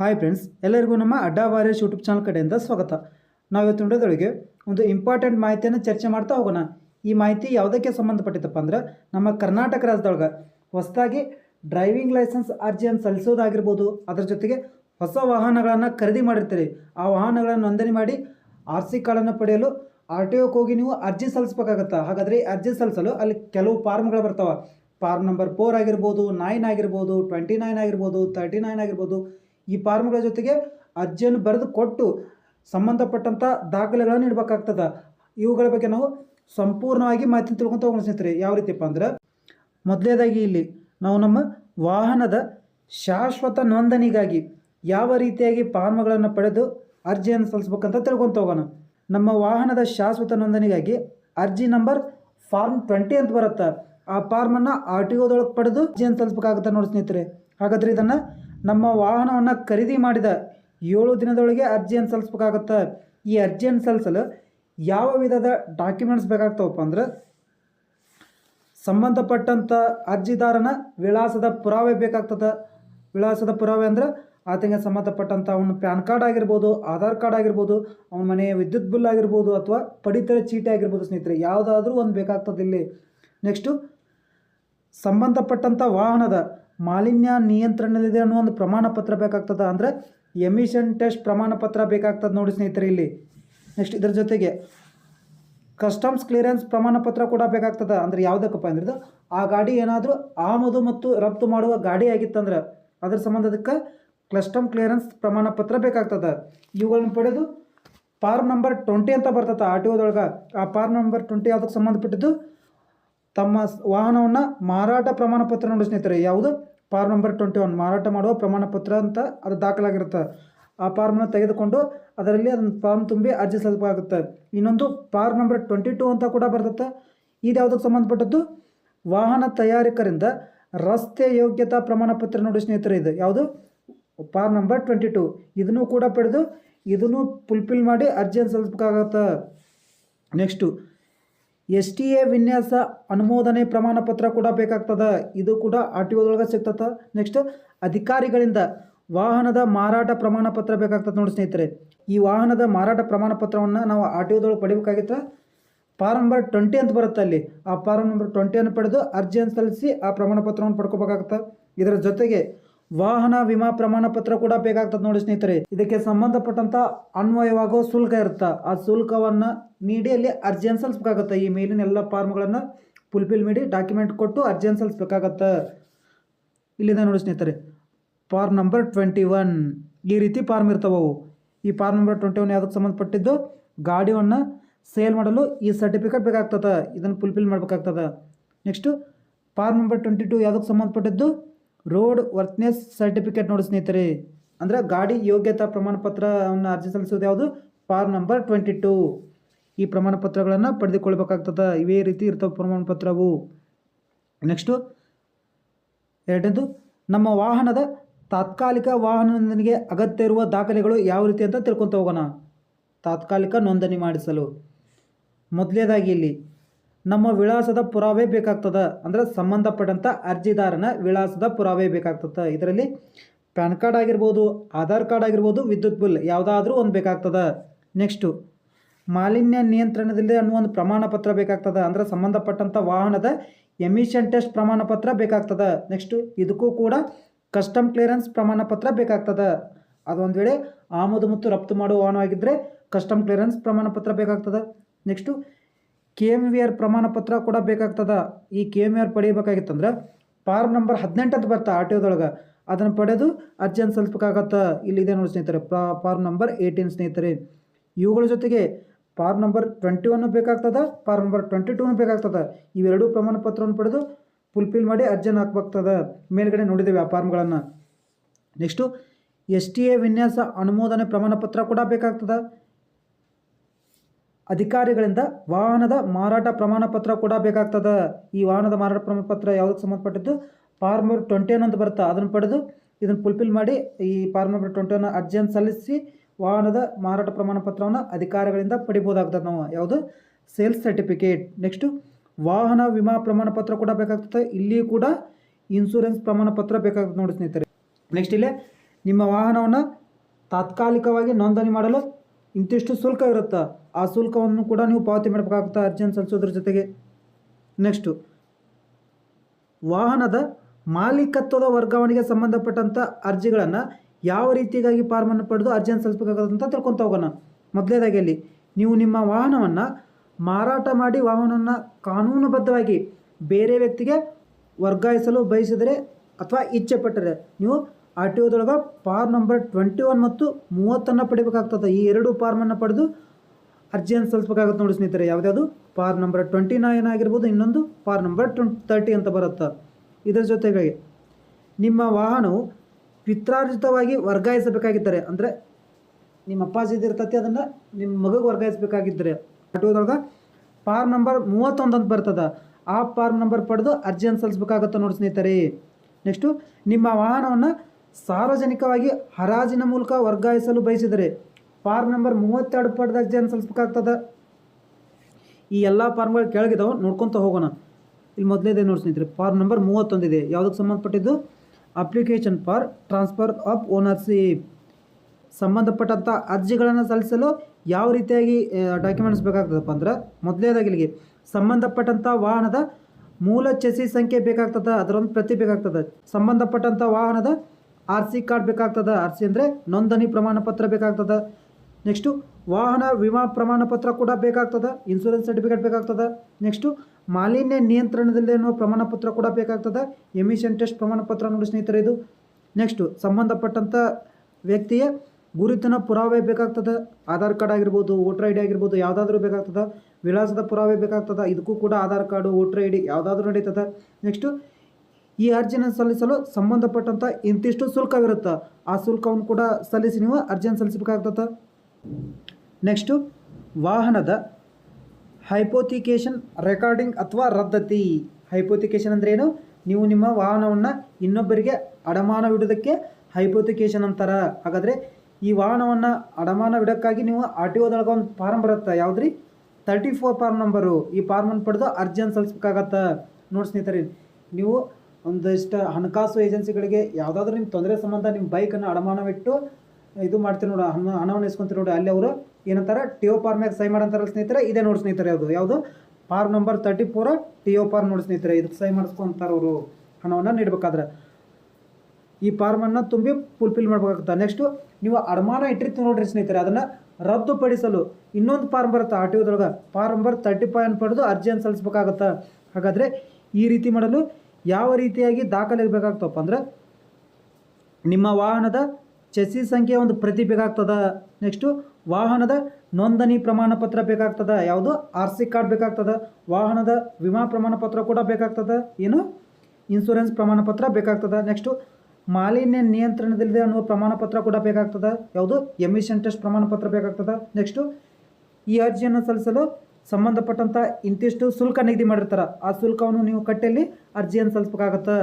Hi friends ಎಲ್ಲರಿಗೂ ನಮ್ಮ ಅಡ್ಡಾ ವಾರಿಯರ್ಸ್ ಯೂಟ್ಯೂಬ್ ಚಾನಲ್ ಕಡೆಯಿಂದ ಸ್ವಾಗತ. ನಾವು ಇವತ್ತು ನೋಡೋದೊಳಗೆ ಒಂದು ಇಂಪಾರ್ಟೆಂಟ್ ಮಾಹಿತಿಯನ್ನು ಚರ್ಚೆ ಮಾಡ್ತಾ ಹೋಗೋಣ. ಈ ಮಾಹಿತಿ ಯಾವುದಕ್ಕೆ ಸಂಬಂಧಪಟ್ಟಿತ್ತಪ್ಪ ಅಂದ್ರೆ, ನಮ್ಮ ಕರ್ನಾಟಕ ರಾಜ್ಯದೊಳಗೆ ಹೊಸದಾಗಿ ಡ್ರೈವಿಂಗ್ ಲೈಸೆನ್ಸ್ ಅರ್ಜಿಯನ್ನು ಸಲ್ಲಿಸೋದಾಗಿರ್ಬೋದು. ಅದರ ಜೊತೆಗೆ ಹೊಸ ವಾಹನಗಳನ್ನು ಖರೀದಿ ಮಾಡಿರ್ತೀರಿ. ಆ ವಾಹನಗಳನ್ನು ನೋಂದಣಿ ಮಾಡಿ ಆರ್ ಸಿ ಕಾರ್ಡನ್ನು ಪಡೆಯಲು ಆರ್ ಟಿ ಒಗೆ ಹೋಗಿ ನೀವು ಅರ್ಜಿ ಸಲ್ಲಿಸ್ಬೇಕಾಗತ್ತೆ? ಹಾಗಾದರೆ ಅರ್ಜಿ ಸಲ್ಲಿಸಲು ಅಲ್ಲಿ ಕೆಲವು ಫಾರ್ಮ್ಗಳು ಬರ್ತಾವೆ. ಫಾರ್ಮ್ ನಂಬರ್ ಫೋರ್ ಆಗಿರ್ಬೋದು ನೈನ್ ಆಗಿರ್ಬೋದು ಟ್ವೆಂಟಿ ನೈನ್ ಆಗಿರ್ಬೋದು ತರ್ಟಿ ನೈನ್ ಆಗಿರ್ಬೋದು. ಈ ಫಾರ್ಮ್ಗಳ ಜೊತೆಗೆ ಅರ್ಜಿಯನ್ನು ಬರೆದು ಕೊಟ್ಟು ಸಂಬಂಧಪಟ್ಟಂಥ ದಾಖಲೆಗಳನ್ನು ನೀಡಬೇಕಾಗ್ತದೆ. ಇವುಗಳ ಬಗ್ಗೆ ನಾವು ಸಂಪೂರ್ಣವಾಗಿ ಮಾಹಿತಿ ತಿಳ್ಕೊತ ಹೋಗೋಣ ಸ್ನೇಹಿತರೆ, ಯಾವ ರೀತಿಯಪ್ಪ ಅಂದ್ರೆ ಮೊದಲನೇದಾಗಿ ಇಲ್ಲಿ ನಾವು ನಮ್ಮ ವಾಹನದ ಶಾಶ್ವತ ನೋಂದಣಿಗಾಗಿ ಯಾವ ರೀತಿಯಾಗಿ ಫಾರ್ಮ್ಗಳನ್ನು ಪಡೆದು ಅರ್ಜಿಯನ್ನು ಸಲ್ಲಿಸ್ಬೇಕಂತ ತಿಳ್ಕೊತ ಹೋಗೋಣ. ನಮ್ಮ ವಾಹನದ ಶಾಶ್ವತ ನೋಂದಣಿಗಾಗಿ ಅರ್ಜಿ ನಂಬರ್ ಫಾರ್ಮ್ ಟ್ವೆಂಟಿ ಅಂತ ಬರುತ್ತೆ. ಆ ಫಾರ್ಮನ್ನು ಆರ್ ಟಿ ಒದೊಳಗೆ ಪಡೆದು ಅರ್ಜಿಯನ್ನು ಸಲ್ಲಿಸ್ಬೇಕಾಗುತ್ತೆ ನೋಡಿ ಸ್ನೇಹಿತರೆ. ಹಾಗಾದ್ರೆ ಇದನ್ನು ನಮ್ಮ ವಾಹನವನ್ನು ಖರೀದಿ ಮಾಡಿದ ಏಳು ದಿನದೊಳಗೆ ಅರ್ಜಿಯನ್ನು ಸಲ್ಲಿಸ್ಬೇಕಾಗತ್ತೆ ಈ ಅರ್ಜಿಯನ್ನು ಸಲ್ಲಿಸಲು ಯಾವ ವಿಧದ ಡಾಕ್ಯುಮೆಂಟ್ಸ್ ಬೇಕಾಗ್ತವಪ್ಪ ಅಂದ್ರೆ ಸಂಬಂಧಪಟ್ಟಂಥ ಅರ್ಜಿದಾರನ ವಿಳಾಸದ ಪುರಾವೆ ಬೇಕಾಗ್ತದೆ. ವಿಳಾಸದ ಪುರಾವೆ ಅಂದ್ರೆ ಆತನಿಗೆ ಸಂಬಂಧಪಟ್ಟಂಥ ಅವನ ಪ್ಯಾನ್ ಕಾರ್ಡ್ ಆಗಿರ್ಬೋದು, ಆಧಾರ್ ಕಾರ್ಡ್ ಆಗಿರ್ಬೋದು, ಅವನ ಮನೆಯ ವಿದ್ಯುತ್ ಬಿಲ್ ಆಗಿರ್ಬೋದು ಅಥವಾ ಪಡಿತರ ಚೀಟಿ ಆಗಿರ್ಬೋದು ಸ್ನೇಹಿತರೆ, ಯಾವುದಾದ್ರೂ ಒಂದು ಬೇಕಾಗ್ತದೆ ಇಲ್ಲಿ. ನೆಕ್ಸ್ಟು ಸಂಬಂಧಪಟ್ಟಂಥ ವಾಹನದ ಮಾಲಿನ್ಯ ನಿಯಂತ್ರಣದಲ್ಲಿದೆ ಅನ್ನೋ ಒಂದು ಪ್ರಮಾಣ ಪತ್ರ ಬೇಕಾಗ್ತದೆ ಅಂದರೆ ಎಮಿಷನ್ ಟೆಸ್ಟ್ ಪ್ರಮಾಣ ಪತ್ರ ಬೇಕಾಗ್ತದೆ ನೋಡಿ ಸ್ನೇಹಿತರೆ ಇಲ್ಲಿ. ನೆಕ್ಸ್ಟ್ ಇದ್ರ ಜೊತೆಗೆ ಕಸ್ಟಮ್ಸ್ ಕ್ಲಿಯರೆನ್ಸ್ ಪ್ರಮಾಣ ಪತ್ರ ಕೂಡ ಬೇಕಾಗ್ತದೆ. ಅಂದರೆ ಯಾವುದಕ್ಕಪ್ಪ ಅಂದ್ರೆ ಆ ಗಾಡಿ ಏನಾದರೂ ಆಮದು ಮತ್ತು ರಫ್ತು ಮಾಡುವ ಗಾಡಿ ಆಗಿತ್ತಂದ್ರೆ ಅದ್ರ ಸಂಬಂಧದಕ್ಕೆ ಕಸ್ಟಮ್ ಕ್ಲಿಯರೆನ್ಸ್ ಪ್ರಮಾಣ ಪತ್ರ ಬೇಕಾಗ್ತದೆ. ಇವುಗಳನ್ನು ಪಡೆದು ಫಾರ್ಮ್ ನಂಬರ್ ಟ್ವೆಂಟಿ ಅಂತ ಬರ್ತದೆ ಆರ್ ಟಿ ಆ ಫಾರ್ಮ್ ನಂಬರ್ ಟ್ವೆಂಟಿ ಯಾವುದಕ್ಕೆ ಸಂಬಂಧಪಟ್ಟಿದ್ದು? ತಮ್ಮ ವಾಹನವನ್ನು ಮಾರಾಟ ಪ್ರಮಾಣ ಪತ್ರ ನೋಡಿ ಸ್ನೇಹಿತರೆ, ಯಾವುದು? Form number twenty one. ಮಾರಾಟ ಮಾಡುವ ಪ್ರಮಾಣ ಪತ್ರ ಅಂತ ಅದು ದಾಖಲಾಗಿರುತ್ತೆ. ಆ ಫಾರ್ಮನ್ನು ತೆಗೆದುಕೊಂಡು ಅದರಲ್ಲಿ ಅದನ್ನು ಫಾರ್ಮ್ ತುಂಬಿ ಅರ್ಜಿ ಸಲ್ಲಿಸಬೇಕಾಗುತ್ತೆ. ಇನ್ನೊಂದು ಫಾರ್ಮ್ ನಂಬರ್ ಟ್ವೆಂಟಿ ಟು ಅಂತ ಕೂಡ ಬರ್ತದೆ. ಇದು ಯಾವುದಕ್ಕೆ ಸಂಬಂಧಪಟ್ಟದ್ದು? ವಾಹನ ತಯಾರಕರಿಂದ ರಸ್ತೆ ಯೋಗ್ಯತಾ ಪ್ರಮಾಣ ಪತ್ರ ನೋಡಿ ಸ್ನೇಹಿತರೆ, ಇದು ಯಾವುದು? Form number twenty two. ಇದನ್ನು ಕೂಡ ಪಡೆದು ಇದನ್ನು ಫುಲ್ಫಿಲ್ ಮಾಡಿ ಅರ್ಜಿಯನ್ನು ಸಲ್ಲಿಸಬೇಕಾಗತ್ತೆ. ನೆಕ್ಸ್ಟು ಎಸ್ ಟಿ ಎ ವಿನ್ಯಾಸ ಅನುಮೋದನೆ ಪ್ರಮಾಣ ಪತ್ರ ಕೂಡ ಬೇಕಾಗ್ತದೆ. ಇದು ಕೂಡ ಆರ್ ಟಿ ಒದೊಳಗೆ ಸಿಗ್ತದೆ. ನೆಕ್ಸ್ಟ್ ಅಧಿಕಾರಿಗಳಿಂದ ವಾಹನದ ಮಾರಾಟ ಪ್ರಮಾಣ ಪತ್ರ ಬೇಕಾಗ್ತದೆ ನೋಡಿ ಸ್ನೇಹಿತರೆ. ಈ ವಾಹನದ ಮಾರಾಟ ಪ್ರಮಾಣ ಪತ್ರವನ್ನು ನಾವು ಆರ್ ಟಿ ಒದೊಳಗೆ ಪಡಿಬೇಕಾಗಿತ್ತು? ಫಾರ್ಮ್ ನಂಬರ್ ಟ್ವೆಂಟಿ ಅಂತ ಬರುತ್ತೆ ಅಲ್ಲಿ. ಆ ಫಾರ್ಮ್ ನಂಬರ್ ಟ್ವೆಂಟಿಯನ್ನು ಪಡೆದು ಅರ್ಜಿಯನ್ನು ಸಲ್ಲಿಸಿ ಆ ಪ್ರಮಾಣ ಪತ್ರವನ್ನು ಪಡ್ಕೋಬೇಕಾಗ್ತದೆ ಇದರ ಜೊತೆಗೆ ವಾಹನ ವಿಮಾ ಪ್ರಮಾಣ ಪತ್ರ ಕೂಡ ಬೇಕಾಗ್ತದೆ ನೋಡಿ ಸ್ನೇಹಿತರೆ. ಇದಕ್ಕೆ ಸಂಬಂಧಪಟ್ಟಂತ ಅನ್ವಯವಾಗೋ ಶುಲ್ಕ ಇರುತ್ತೆ. ಆ ಶುಲ್ಕವನ್ನು ನೀಡಿ ಅಲ್ಲಿ ಅರ್ಜಿಯನ್ನು ಈ ಮೇಲಿನ ಎಲ್ಲ ಫಾರ್ಮ್ಗಳನ್ನು ಫುಲ್ಫಿಲ್ ಮಾಡಿ ಡಾಕ್ಯುಮೆಂಟ್ ಕೊಟ್ಟು ಅರ್ಜಿಯನ್ನು ಸಲ್ಲಿಸಬೇಕಾಗತ್ತೆ. ಇಲ್ಲಿಂದ ನೋಡಿ ಸ್ನೇಹಿತರೆ ಫಾರ್ಮ್ ನಂಬರ್ ಟ್ವೆಂಟಿ ಒನ್ ಈ ರೀತಿ ಫಾರ್ಮ್ ಇರ್ತಾವೆ ಅವು. ಈ ಫಾರ್ಮ್ ನಂಬರ್ ಟ್ವೆಂಟಿ ಒನ್ ಯಾವುದಕ್ಕೆ ಸಂಬಂಧಪಟ್ಟಿದ್ದು? ಗಾಡಿಯನ್ನು ಸೇಲ್ ಮಾಡಲು ಈ ಸರ್ಟಿಫಿಕೇಟ್ ಬೇಕಾಗ್ತದೆ. ಇದನ್ನು ಫುಲ್ಫಿಲ್ ಮಾಡಬೇಕಾಗ್ತದೆ. Next form number twenty two ಯಾವುದಕ್ಕೆ ಸಂಬಂಧಪಟ್ಟಿದ್ದು? ರೋಡ್ ವರ್ತ್ನೆಸ್ ಸರ್ಟಿಫಿಕೇಟ್ ನೋಡಿ ಸ್ನೇಹಿತರೆ. ಅಂದರೆ ಗಾಡಿ ಯೋಗ್ಯತಾ ಪ್ರಮಾಣ ಪತ್ರವನ್ನು ಅರ್ಜಿ ಸಲ್ಲಿಸೋದು ಯಾವುದು? Form number twenty two. ಈ ಪ್ರಮಾಣ ಪತ್ರಗಳನ್ನು ಪಡೆದುಕೊಳ್ಬೇಕಾಗ್ತದೆ ಇವೇ ರೀತಿ ಇರ್ತವೆ ಪ್ರಮಾಣ ಪತ್ರವು ನೆಕ್ಸ್ಟು, ಎರಡನೇದು, ನಮ್ಮ ವಾಹನದ ತಾತ್ಕಾಲಿಕ ವಾಹನ ನೋಂದಣಿಗೆ ಅಗತ್ಯ ಇರುವ ದಾಖಲೆಗಳು ಯಾವ ರೀತಿ ಅಂತ ತಿಳ್ಕೊತ ಹೋಗೋಣ. ತಾತ್ಕಾಲಿಕ ನೋಂದಣಿ ಮಾಡಿಸಲು. ಮೊದಲನೇದಾಗಿ ಇಲ್ಲಿ ನಮ್ಮ ವಿಳಾಸದ ಪುರಾವೆ ಬೇಕಾಗ್ತದ? ಅಂದರೆ ಸಂಬಂಧಪಟ್ಟಂಥ ಅರ್ಜಿದಾರನ ವಿಳಾಸದ ಪುರಾವೆ ಬೇಕಾಗ್ತದೆ. ಇದರಲ್ಲಿ ಪ್ಯಾನ್ ಕಾರ್ಡ್ ಆಗಿರ್ಬೋದು, ಆಧಾರ್ ಕಾರ್ಡ್ ಆಗಿರ್ಬೋದು, ವಿದ್ಯುತ್ ಬಿಲ್ ಯಾವುದಾದ್ರೂ ಒಂದು ಬೇಕಾಗ್ತದೆ. ನೆಕ್ಸ್ಟು, ಮಾಲಿನ್ಯ ನಿಯಂತ್ರಣದಲ್ಲಿ ಅನ್ನೋ ಒಂದು ಪ್ರಮಾಣ ಪತ್ರ ಬೇಕಾಗ್ತದೆ. ಅಂದರೆ ಸಂಬಂಧಪಟ್ಟಂಥ ವಾಹನದ ಎಮಿಷನ್ ಟೆಸ್ಟ್ ಪ್ರಮಾಣ ಪತ್ರ ಬೇಕಾಗ್ತದೆ. ನೆಕ್ಸ್ಟು, ಇದಕ್ಕೂ ಕೂಡ ಕಸ್ಟಮ್ ಕ್ಲಿಯರೆನ್ಸ್ ಪ್ರಮಾಣ ಪತ್ರ ಬೇಕಾಗ್ತದೆ. ಅದೊಂದು ವೇಳೆ ಆಮದು ಮತ್ತು ರಫ್ತು ಮಾಡುವ ವಾಹನವಾಗಿದ್ದರೆ ಕಸ್ಟಮ್ ಕ್ಲಿಯರೆನ್ಸ್ ಪ್ರಮಾಣ ಪತ್ರ ಬೇಕಾಗ್ತದೆ. Next K M V R ಪ್ರಮಾಣ ಪತ್ರ ಕೂಡ ಬೇಕಾಗ್ತದ. ಈ ಕೆ ಎಂ ವಿ ಆರ್ ಪಡಿಬೇಕಾಗಿತ್ತಂದ್ರೆ ಫಾರ್ಮ್ ನಂಬರ್ ಹದಿನೆಂಟು ಅಂತ ಬರ್ತಾ ಆರ್ ಟಿ ಒದೊಳಗೆ ಅದನ್ನು ಪಡೆದು ಅರ್ಜಿಯನ್ನು ಇಲ್ಲಿ ಇಲ್ಲಿದೆ ನೋಡಿ ಸ್ನೇಹಿತರೆ ಫಾರ್ಮ್ ನಂಬರ್ ಏಯ್ಟೀನ್ ಸ್ನೇಹಿತರೆ. ಇವುಗಳ ಜೊತೆಗೆ ಫಾರ್ಮ್ ನಂಬರ್ ಟ್ವೆಂಟಿ ಒನ್ನು ಬೇಕಾಗ್ತದೆ ಫಾರ್ಮ್ ನಂಬರ್ ಟ್ವೆಂಟಿ ಟೂನು ಬೇಕಾಗ್ತದೆ. ಇವೆರಡೂ ಪ್ರಮಾಣ ಪತ್ರವನ್ನು ಪಡೆದು ಫುಲ್ಫಿಲ್ ಮಾಡಿ ಅರ್ಜಿಯನ್ನು ಹಾಕ್ಬೇಕಾಗ್ತದೆ. ಮೇಲ್ಗಡೆ ನೋಡಿದ್ದೇವೆ ಆ ಫಾರ್ಮ್ಗಳನ್ನು. ನೆಕ್ಸ್ಟು ಎಸ್ ಟಿ ಎ ವಿನ್ಯಾಸ ಅನುಮೋದನೆ ಪ್ರಮಾಣ ಪತ್ರ ಕೂಡ ಬೇಕಾಗ್ತದೆ. ಅಧಿಕಾರಿಗಳಿಂದ ವಾಹನದ ಮಾರಾಟ ಪ್ರಮಾಣ ಪತ್ರ ಕೂಡ ಬೇಕಾಗ್ತದೆ. ಈ ವಾಹನದ ಮಾರಾಟ ಪ್ರಮಾಣ ಪತ್ರ ಯಾವುದಕ್ಕೆ ಸಂಬಂಧಪಟ್ಟಿದ್ದು? ಫಾರ್ಮ್ ನಂಬರ್ ಟ್ವೆಂಟಿ ಅಂತ ಬರುತ್ತೆ. ಅದನ್ನು ಪಡೆದು ಇದನ್ನು ಫುಲ್ಫಿಲ್ ಮಾಡಿ ಈ ಫಾರ್ಮ್ ನಂಬರ್ ಟ್ವೆಂಟಿ ಒನ್ ಅರ್ಜಿಯನ್ನು ಸಲ್ಲಿಸಿ ವಾಹನದ ಮಾರಾಟ ಪ್ರಮಾಣ ಪತ್ರವನ್ನು ಅಧಿಕಾರಿಗಳಿಂದ ಪಡಿಬೋದಾಗ್ತದೆ ನಾವು. ಯಾವುದು? ಸೇಲ್ಸ್ ಸರ್ಟಿಫಿಕೇಟ್ ನೆಕ್ಸ್ಟು ವಾಹನ ವಿಮಾ ಪ್ರಮಾಣ ಪತ್ರ ಕೂಡ ಬೇಕಾಗ್ತದೆ. ಇಲ್ಲಿ ಕೂಡ ಇನ್ಶೂರೆನ್ಸ್ ಪ್ರಮಾಣ ಪತ್ರ ಬೇಕಾಗ್ತದೆ ನೋಡಿ ಸ್ನೇಹಿತರೆ. ನೆಕ್ಸ್ಟ್ ಇಲ್ಲೇ ನಿಮ್ಮ ವಾಹನವನ್ನು ತಾತ್ಕಾಲಿಕವಾಗಿ ನೋಂದಣಿ ಮಾಡಲು ಇಂತಿಷ್ಟು ಶುಲ್ಕ ಇರುತ್ತೆ? ಆ ಶುಲ್ಕವನ್ನು ಕೂಡ ನೀವು ಪಾವತಿ ಮಾಡಬೇಕಾಗುತ್ತೆ ಅರ್ಜಿಯನ್ನು ಸಲ್ಲಿಸೋದ್ರ ಜೊತೆಗೆ. ನೆಕ್ಸ್ಟು ವಾಹನದ ಮಾಲೀಕತ್ವದ ವರ್ಗಾವಣೆಗೆ ಸಂಬಂಧಪಟ್ಟಂಥ ಅರ್ಜಿಗಳನ್ನು ಯಾವ ರೀತಿಗಾಗಿ ಫಾರ್ಮನ್ನು ಪಡೆದು ಅರ್ಜಿಯನ್ನು ಸಲ್ಲಿಸಬೇಕಾಗತ್ತಂತ ತಿಳ್ಕೊತ ಹೋಗೋಣ. ಮೊದಲೇದಾಗಿ ಅಲ್ಲಿ, ನೀವು ನಿಮ್ಮ ವಾಹನವನ್ನು ಮಾರಾಟ ಮಾಡಿ ವಾಹನವನ್ನು ಕಾನೂನುಬದ್ಧವಾಗಿ ಬೇರೆ ವ್ಯಕ್ತಿಗೆ ವರ್ಗಾಯಿಸಲು ಬಯಸಿದರೆ ಅಥವಾ ಇಚ್ಛೆ ಪಟ್ಟರೆ ನೀವು ಆರ್ ಟಿ ಒದೊಳಗೆ ಫಾರ್ಮ್ ನಂಬರ್ ಟ್ವೆಂಟಿ ಒನ್ ಮತ್ತು ಮೂವತ್ತನ್ನು ಪಡಿಬೇಕಾಗ್ತದೆ. ಈ ಎರಡು ಫಾರ್ಮನ್ನು ಪಡೆದು ಅರ್ಜಿಯನ್ನು ಸಲ್ಲಿಸಬೇಕಾಗುತ್ತೆ ನೋಡಿ ಸ್ನೇಹಿತರೆ. ಯಾವುದ್ಯಾವುದು? ಪಾರ್ ನಂಬರ್ ಟ್ವೆಂಟಿ ನೈನ್ ಆಗಿರ್ಬೋದು, ಇನ್ನೊಂದು ಪಾರ್ ನಂಬರ್ ಟ್ವೆಂಟಿ ತರ್ಟಿ ಅಂತ ಬರುತ್ತೆ. ಇದರ ಜೊತೆಗೆ ನಿಮ್ಮ ವಾಹನವು ಪಿತ್ರಾರ್ಜಿತವಾಗಿ ವರ್ಗಾಯಿಸಬೇಕಾಗಿದ್ದರೆ, ಅಂದರೆ ನಿಮ್ಮ ಅಪ್ಪಾಜಿ ಇರ್ತೈತಿ, ಅದನ್ನು ನಿಮ್ಮ ಮಗಗೆ ವರ್ಗಾಯಿಸಬೇಕಾಗಿದ್ದರೆ ಆಟೋದೊಳಗೆ ಪಾರ್ ನಂಬರ್ ಮೂವತ್ತೊಂದು ಅಂತ ಬರ್ತದೆ. ಆ ಫಾರ್ಮ್ ನಂಬರ್ ಪಡೆದು ಅರ್ಜಿಯನ್ನು ಸಲ್ಲಿಸಬೇಕಾಗತ್ತೆ ನೋಡಿ ಸ್ನೇಹಿತರೆ. ನೆಕ್ಸ್ಟು ನಿಮ್ಮ ವಾಹನವನ್ನು ಸಾರ್ವಜನಿಕವಾಗಿ ಹರಾಜಿನ ಮೂಲಕ ವರ್ಗಾಯಿಸಲು ಬಯಸಿದರೆ ಫಾರ್ಮ್ ನಂಬರ್ ಮೂವತ್ತೆರಡು ಪಡೆದ ಅರ್ಜಿಯನ್ನು ಸಲ್ಲಿಸಬೇಕಾಗ್ತದೆ? ಈ ಎಲ್ಲ ಫಾರ್ಮ್ಗಳು ಕೆಳಗಿದಾವೆ, ನೋಡ್ಕೊತ ಹೋಗೋಣ. ಇಲ್ಲಿ ಮೊದಲೇದೇ ನೋಡಿ ಸ್ನೇಹಿತರೆ, ಫಾರ್ಮ್ ನಂಬರ್ ಮೂವತ್ತೊಂದಿದೆ. ಯಾವುದಕ್ಕೆ ಸಂಬಂಧಪಟ್ಟಿದ್ದು? Application for transfer of ownership. ಸಂಬಂಧಪಟ್ಟಂಥ ಅರ್ಜಿಗಳನ್ನು ಸಲ್ಲಿಸಲು ಯಾವ ರೀತಿಯಾಗಿ ಡಾಕ್ಯುಮೆಂಟ್ಸ್ ಬೇಕಾಗ್ತದಪ್ಪ ಅಂದ್ರೆ ಮೊದಲೇದಾಗಿ ಇಲ್ಲಿಗೆ ಸಂಬಂಧಪಟ್ಟಂಥ ವಾಹನದ ಮೂಲ ಚಸಿ ಸಂಖ್ಯೆ ಬೇಕಾಗ್ತದೆ, ಅದರೊಂದು ಪ್ರತಿ ಬೇಕಾಗ್ತದೆ. ಸಂಬಂಧಪಟ್ಟಂಥ ವಾಹನದ ಆರ್ ಸಿ ಕಾರ್ಡ್ ಬೇಕಾಗ್ತದೆ? ಆರ್ ಸಿ ಅಂದರೆ ನೋಂದಣಿ ಪ್ರಮಾಣ ಪತ್ರ ಬೇಕಾಗ್ತದೆ. ನೆಕ್ಸ್ಟು ವಾಹನ ವಿಮಾ ಪ್ರಮಾಣ ಪತ್ರ ಕೂಡ ಬೇಕಾಗ್ತದೆ. ಇನ್ಸೂರೆನ್ಸ್ ಸರ್ಟಿಫಿಕೇಟ್ ಬೇಕಾಗ್ತದೆ. ನೆಕ್ಸ್ಟು ಮಾಲಿನ್ಯ ನಿಯಂತ್ರಣದಲ್ಲಿ ಅನ್ನುವ ಪ್ರಮಾಣ ಪತ್ರ ಕೂಡ ಬೇಕಾಗ್ತದೆ. ಎಮಿಷನ್ ಟೆಸ್ಟ್ ಪ್ರಮಾಣ ಪತ್ರ ನೋಡಿ ಸ್ನೇಹಿತರೆ ಇದು. ನೆಕ್ಸ್ಟು ಸಂಬಂಧಪಟ್ಟಂಥ ವ್ಯಕ್ತಿಯ ಗುರುತಿನ ಪುರಾವೆ ಬೇಕಾಗ್ತದೆ. ಆಧಾರ್ ಕಾರ್ಡ್ ಆಗಿರ್ಬೋದು, ವೋಟರ್ ಐ ಡಿ ಆಗಿರ್ಬೋದು, ಯಾವುದಾದ್ರೂ ಬೇಕಾಗ್ತದೆ. ವಿಳಾಸದ ಪುರಾವೆ ಬೇಕಾಗ್ತದೆ. ಇದಕ್ಕೂ ಕೂಡ Aadhaar card, voter I D ಯಾವುದಾದ್ರೂ ನಡೀತದೆ. ನೆಕ್ಸ್ಟು ಈ ಅರ್ಜಿಯನ್ನು ಸಲ್ಲಿಸಲು ಸಂಬಂಧಪಟ್ಟಂಥ ಇಂತಿಷ್ಟು ಶುಲ್ಕವಿರುತ್ತೆ. ಆ ಶುಲ್ಕವನ್ನು ಕೂಡ ಸಲ್ಲಿಸಿ ನೀವು ಅರ್ಜಿಯನ್ನು ಸಲ್ಲಿಸಬೇಕಾಗ್ತದೆ. ನೆಕ್ಸ್ಟು ವಾಹನದ ಹೈಪೋಥಿಕೇಶನ್ ರೆಕಾರ್ಡಿಂಗ್ ಅಥವಾ ರದ್ದತಿ. ಹೈಪೋಥಿಕೇಶನ್ ಅಂದರೆ ಏನು? ನೀವು ನಿಮ್ಮ ವಾಹನವನ್ನು ಇನ್ನೊಬ್ಬರಿಗೆ ಅಡಮಾನವಿಡೋದಕ್ಕೆ ಹೈಪೋಥಿಕೇಶನ್ ಅಂತಾರ. ಹಾಗಾದರೆ ಈ ವಾಹನವನ್ನು ಅಡಮಾನವಿಡೋಕ್ಕಾಗಿ ನೀವು ಆರ್ ಟಿ ಒದೊಳಗೆ ಒಂದು ಫಾರ್ಮ್ ಬರುತ್ತೆ? ಯಾವುದ್ರಿ? ತರ್ಟಿ ಫೋರ್ ಫಾರ್ಮ್ ನಂಬರು ಈ ಫಾರ್ಮನ್ನು ಪಡೆದು ಅರ್ಜಿಯನ್ನು ಸಲ್ಲಿಸ್ಬೇಕಾಗತ್ತೆ? ನೋಡಿ ಸ್ನೇಹಿತರೆ, ನೀವು ಒಂದಿಷ್ಟು ಹಣಕಾಸು ಏಜೆನ್ಸಿಗಳಿಗೆ ಯಾವುದಾದ್ರೂ ನಿಮ್ಮ ತೊಂದರೆ ಸಂಬಂಧ ನಿಮ್ಮ ಬೈಕನ್ನು ಅಡಮಾನವಿಟ್ಟು ಇದು ಮಾಡ್ತೀರಿ ನೋಡಿ, ಹಣ, ಹಣವನ್ನು ಇಸ್ಕೊಂತೀರಿ ನೋಡಿ, ಅಲ್ಲಿ ಅವರು ಏನಂತಾರೆ ಟಿ ಒ ಫಾರ್ಮ್ಯಾಗ ಸೈ ಮಾಡಂತಾರಲ್ಲ ಸ್ನೇಹಿತರೆ, ಇದೇ ನೋಡಿ ಸ್ನೇಹಿತರೆ ಯಾವುದು ಯಾವುದು? Form number thirty four T O form ನೋಡಿ ಸ್ನೇಹಿತರೆ ಇದಕ್ಕೆ ಸೈ ಮಾಡಿಸ್ಕೊಂತಾರೆ ಅವರು ಹಣವನ್ನು ನೀಡಬೇಕಾದ್ರೆ. ಈ ಫಾರ್ಮನ್ನು ತುಂಬಿ ಫುಲ್ಫಿಲ್ ಮಾಡ್ಬೇಕಾಗುತ್ತೆ. ನೆಕ್ಸ್ಟು ನೀವು ಅಡಮಾನ ಇಟ್ಟಿರ್ತೀವಿ ನೋಡಿರಿ ಸ್ನೇಹಿತರೆ, ಅದನ್ನು ರದ್ದುಪಡಿಸಲು ಇನ್ನೊಂದು ಫಾರ್ಮ್ ಬರುತ್ತೆ ಆರ್ ಟಿ ಒದೊಳಗೆ ಫಾರ್ಮ್ ನಂಬರ್ ತರ್ಟಿ ಫೈವ್ ಪಡೆದು ಅರ್ಜಿಯನ್ನು ಸಲ್ಲಿಸಬೇಕಾಗುತ್ತೆ. ಹಾಗಾದರೆ ಈ ರೀತಿ ಮಾಡಲು ಯಾವ ರೀತಿಯಾಗಿ ದಾಖಲೆ ಬೇಕಾಗ್ತವಪ್ಪ ಅಂದ್ರೆ ನಿಮ್ಮ ವಾಹನದ ಚಸಿ ಸಂಖ್ಯೆ ಒಂದು ಪ್ರತಿ ಬೇಕಾಗ್ತದ ನೆಕ್ಸ್ಟು ವಾಹನದ ನೋಂದಣಿ ಪ್ರಮಾಣ ಪತ್ರ ಬೇಕಾಗ್ತದ. ಯಾವುದು? ಆರ್ ಸಿ ಕಾರ್ಡ್ ಬೇಕಾಗ್ತದ. ವಾಹನದ ವಿಮಾ ಪ್ರಮಾಣ ಪತ್ರ ಕೂಡ ಬೇಕಾಗ್ತದ. ಏನು? ಇನ್ಶೂರೆನ್ಸ್ ಪ್ರಮಾಣ ಪತ್ರ ಬೇಕಾಗ್ತದ. ನೆಕ್ಸ್ಟು ಮಾಲಿನ್ಯ ನಿಯಂತ್ರಣದಲ್ಲಿದೆ ಅನ್ನುವ ಪ್ರಮಾಣ ಪತ್ರ ಕೂಡ ಬೇಕಾಗ್ತದ. ಯಾವುದು? ಎಮಿಷನ್ ಟೆಸ್ಟ್ ಪ್ರಮಾಣ ಪತ್ರ ಬೇಕಾಗ್ತದ. ನೆಕ್ಸ್ಟು ಈ ಅರ್ಜಿಯನ್ನು ಸಲ್ಲಿಸಲು ಸಂಬಂಧಪಟ್ಟಂಥ ಇಂತಿಷ್ಟು ಶುಲ್ಕ ನಿಗದಿ ಮಾಡಿರ್ತಾರೆ. ಆ ಶುಲ್ಕವನ್ನು ನೀವು ಕಟ್ಟಲ್ಲಿ ಅರ್ಜಿಯನ್ನು ಸಲ್ಲಿಸ್ಬೇಕಾಗತ್ತೆ.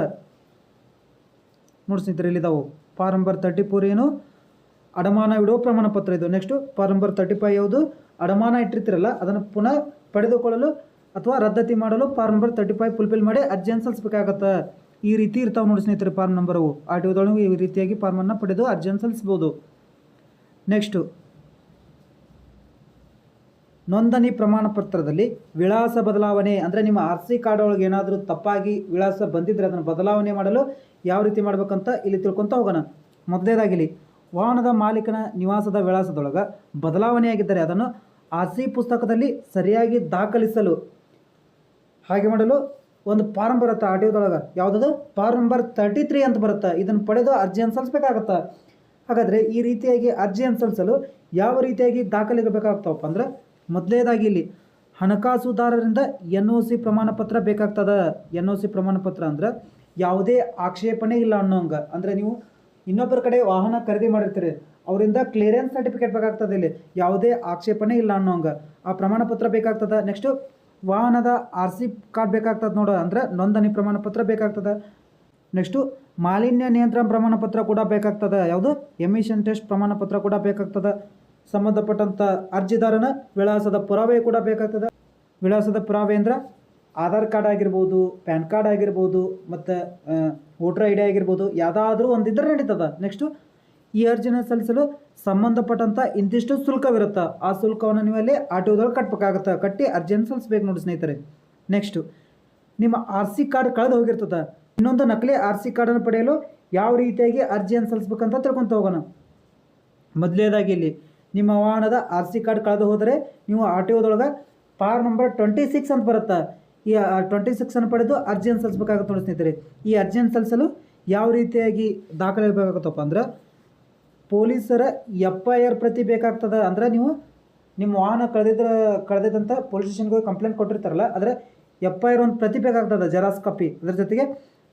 ನೋಡಿ ಸ್ನೇಹಿತರೆ ಇಲ್ಲಿದ್ದಾವು ಫಾರ್ಮ್ ನಂಬರ್ ತರ್ಟಿ ಫೋರ್ ಏನು? ಅಡಮಾನ ಇಡೋ ಪ್ರಮಾಣ ಪತ್ರ ಇದು. Next, form number thirty five ಯಾವುದು? ಅಡಮಾನ ಇಟ್ಟಿರ್ತೀರಲ್ಲ, ಅದನ್ನು ಪುನಃ ಪಡೆದುಕೊಳ್ಳಲು ಅಥವಾ ರದ್ದತಿ ಮಾಡಲು form number thirty five fulfil ಮಾಡಿ ಅರ್ಜಿಯನ್ನು ಸಲ್ಲಿಸಬೇಕಾಗತ್ತೆ. ಈ ರೀತಿ ಇರ್ತಾವೆ ನೋಡಿ ಸ್ನೇಹಿತರೆ ಫಾರ್ಮ್ ನಂಬರ್ ಟಿ ಒದೊಳಗೆ ಈ ರೀತಿಯಾಗಿ ಫಾರ್ಮನ್ನು ಪಡೆದು ಅರ್ಜಿಯನ್ನು ಸಲ್ಲಿಸ್ಬೋದು ನೆಕ್ಸ್ಟು ನೋಂದಣಿ ಪ್ರಮಾಣ ಪತ್ರದಲ್ಲಿ ವಿಳಾಸ ಬದಲಾವಣೆ, ಅಂದರೆ ನಿಮ್ಮ ಆರ್ ಸಿ ಕಾರ್ಡ್ ಒಳಗೆ ಏನಾದರೂ ತಪ್ಪಾಗಿ ವಿಳಾಸ ಬಂದಿದ್ದರೆ ಅದನ್ನು ಬದಲಾವಣೆ ಮಾಡಲು ಯಾವ ರೀತಿ ಮಾಡಬೇಕಂತ ಇಲ್ಲಿ ತಿಳ್ಕೊತ ಹೋಗೋಣ. ಮೊದಲೇದಾಗಿಲಿ, ವಾಹನದ ಮಾಲೀಕನ ನಿವಾಸದ ವಿಳಾಸದೊಳಗೆ ಬದಲಾವಣೆಯಾಗಿದ್ದರೆ ಅದನ್ನು ಆರ್ ಸಿ ಪುಸ್ತಕದಲ್ಲಿ ಸರಿಯಾಗಿ ದಾಖಲಿಸಲು ಹಾಗೆ ಮಾಡಲು ಒಂದು ಫಾರ್ಮ್ ಬರುತ್ತೆ ಆರ್ ಟಿ ಒದೊಳಗೆ ಯಾವುದದು? ಫಾರ್ಮ್ ನಂಬರ್ ತರ್ಟಿ ತ್ರೀ ಅಂತ ಬರುತ್ತೆ? ಇದನ್ನು ಪಡೆದು ಅರ್ಜಿಯನ್ನು ಸಲ್ಲಿಸಬೇಕಾಗತ್ತೆ ಹಾಗಾದರೆ ಈ ರೀತಿಯಾಗಿ ಅರ್ಜಿಯನ್ನು ಸಲ್ಲಿಸಲು ಯಾವ ರೀತಿಯಾಗಿ ದಾಖಲೆಗಳು ಬೇಕಾಗ್ತಾವಪ್ಪ ಅಂದ್ರೆ ಮೊದಲೇದಾಗಿ ಇಲ್ಲಿ ಹಣಕಾಸುದಾರರಿಂದ ಎನ್ ಒ ಸಿ ಪ್ರಮಾಣ ಪತ್ರ ಬೇಕಾಗ್ತದ? ಎನ್ ಒ ಸಿ ಪ್ರಮಾಣ ಪತ್ರ ಅಂದ್ರೆ ಯಾವುದೇ ಆಕ್ಷೇಪಣೆ ಇಲ್ಲ ಅನ್ನೋಂಗೆ. ಅಂದರೆ ನೀವು ಇನ್ನೊಬ್ಬರ ಕಡೆ ವಾಹನ ಖರೀದಿ ಮಾಡಿರ್ತೀರಿ, ಅವರಿಂದ ಕ್ಲಿಯರೆನ್ಸ್ ಸರ್ಟಿಫಿಕೇಟ್ ಬೇಕಾಗ್ತದೆ ಇಲ್ಲಿ. ಯಾವುದೇ ಆಕ್ಷೇಪಣೆ ಇಲ್ಲ ಅನ್ನೋಂಗೆ. ಆ ಪ್ರಮಾಣ ಪತ್ರ ಬೇಕಾಗ್ತದ? ನೆಕ್ಸ್ಟು ವಾಹನದ ಆರ್ ಸಿ ಕಾರ್ಡ್ ಬೇಕಾಗ್ತದೆ ನೋಡು. ಅಂದರೆ ನೋಂದಣಿ ಪ್ರಮಾಣ ಪತ್ರ ಬೇಕಾಗ್ತದೆ. ನೆಕ್ಸ್ಟು ಮಾಲಿನ್ಯ ನಿಯಂತ್ರಣ ಪ್ರಮಾಣ ಪತ್ರ ಕೂಡ ಬೇಕಾಗ್ತದೆ. ಯಾವುದು? ಎಮಿಷನ್ ಟೆಸ್ಟ್ ಪ್ರಮಾಣ ಪತ್ರ ಕೂಡ ಬೇಕಾಗ್ತದೆ. ಸಂಬಂಧಪಟ್ಟಂಥ ಅರ್ಜಿದಾರನ ವಿಳಾಸದ ಪುರಾವೆ ಕೂಡ ಬೇಕಾಗ್ತದೆ. ವಿಳಾಸದ ಪುರಾವೆ ಅಂದ್ರೆ ಆಧಾರ್ ಕಾರ್ಡ್ ಆಗಿರ್ಬೋದು, ಪ್ಯಾನ್ ಕಾರ್ಡ್ ಆಗಿರ್ಬೋದು, ಮತ್ತು ವೋಟರ್ ಐ ಡಿ ಆಗಿರ್ಬೋದು, ಯಾವುದಾದ್ರೂ ಒಂದಿದ್ರೆ ನಡೀತದೆ. ನೆಕ್ಸ್ಟು ಈ ಅರ್ಜಿನ ಸಲ್ಲಿಸಲು ಸಂಬಂಧಪಟ್ಟಂಥ ಇಂತಿಷ್ಟು ಶುಲ್ಕವಿರುತ್ತೆ. ಆ ಶುಲ್ಕವನ್ನು ನೀವು ಅಲ್ಲಿ ಆಟೋದೊಳಗೆ ಕಟ್ಟಬೇಕಾಗತ್ತೆ ಕಟ್ಟಿ ಅರ್ಜಿಯನ್ನು ಸಲ್ಲಿಸ್ಬೇಕು ನೋಡಿ ಸ್ನೇಹಿತರೆ. ನೆಕ್ಸ್ಟು ನಿಮ್ಮ ಆರ್ ಸಿ ಕಾರ್ಡ್ ಕಳೆದು ಹೋಗಿರ್ತದೆ. ಇನ್ನೊಂದು ನಕಲಿ ಆರ್ ಸಿ ಕಾರ್ಡನ್ನು ಪಡೆಯಲು ಯಾವ ರೀತಿಯಾಗಿ ಅರ್ಜಿಯನ್ನು ಸಲ್ಲಿಸ್ಬೇಕಂತ ತಿಳ್ಕೊತ ಹೋಗೋಣ. ಮೊದಲೇದಾಗಿ ಇಲ್ಲಿ ನಿಮ್ಮ ವಾಹನದ ಆರ್ ಸಿ ಕಾರ್ಡ್ ಕಳೆದು ಹೋದರೆ ನೀವು ಆರ್ ಟಿ ಒದೊಳಗೆ ಪಾರ್ ನಂಬರ್ ಟ್ವೆಂಟಿ ಸಿಕ್ಸ್ ಅಂತ ಬರುತ್ತೆ. ಈ ಟ್ವೆಂಟಿ ಸಿಕ್ಸನ್ನು ಪಡೆದು ಅರ್ಜಿಯನ್ನು ಸಲ್ಲಿಸಬೇಕಾಗುತ್ತೆ ನೋಡಿ ಸ್ನೇಹಿತರೆ. ಈ ಅರ್ಜಿಯನ್ನು ಸಲ್ಲಿಸಲು ಯಾವ ರೀತಿಯಾಗಿ ದಾಖಲೆ ಬೇಕಾಗುತ್ತಪ್ಪ ಅಂದ್ರೆ, ಪೊಲೀಸರ ಎಫ್ ಐ ಆರ್ ಪ್ರತಿ ಬೇಕಾಗ್ತದೆ ಅಂದರೆ ನೀವು ನಿಮ್ಮ ವಾಹನ ಕಳೆದಿದ್ರ ಕಳೆದಿದ್ದಂಥ ಪೊಲೀಸ್ ಸ್ಟೇಷನ್ಗೆ ಹೋಗಿ ಕಂಪ್ಲೇಂಟ್ ಕೊಟ್ಟಿರ್ತಾರಲ್ಲ, ಆದರೆ ಎಫ್ ಐ ಆರ್ ಒಂದು ಪ್ರತಿ ಬೇಕಾಗ್ತದೆ, ಜೆರಾಕ್ಸ್ ಕಾಪಿ. ಅದರ ಜೊತೆಗೆ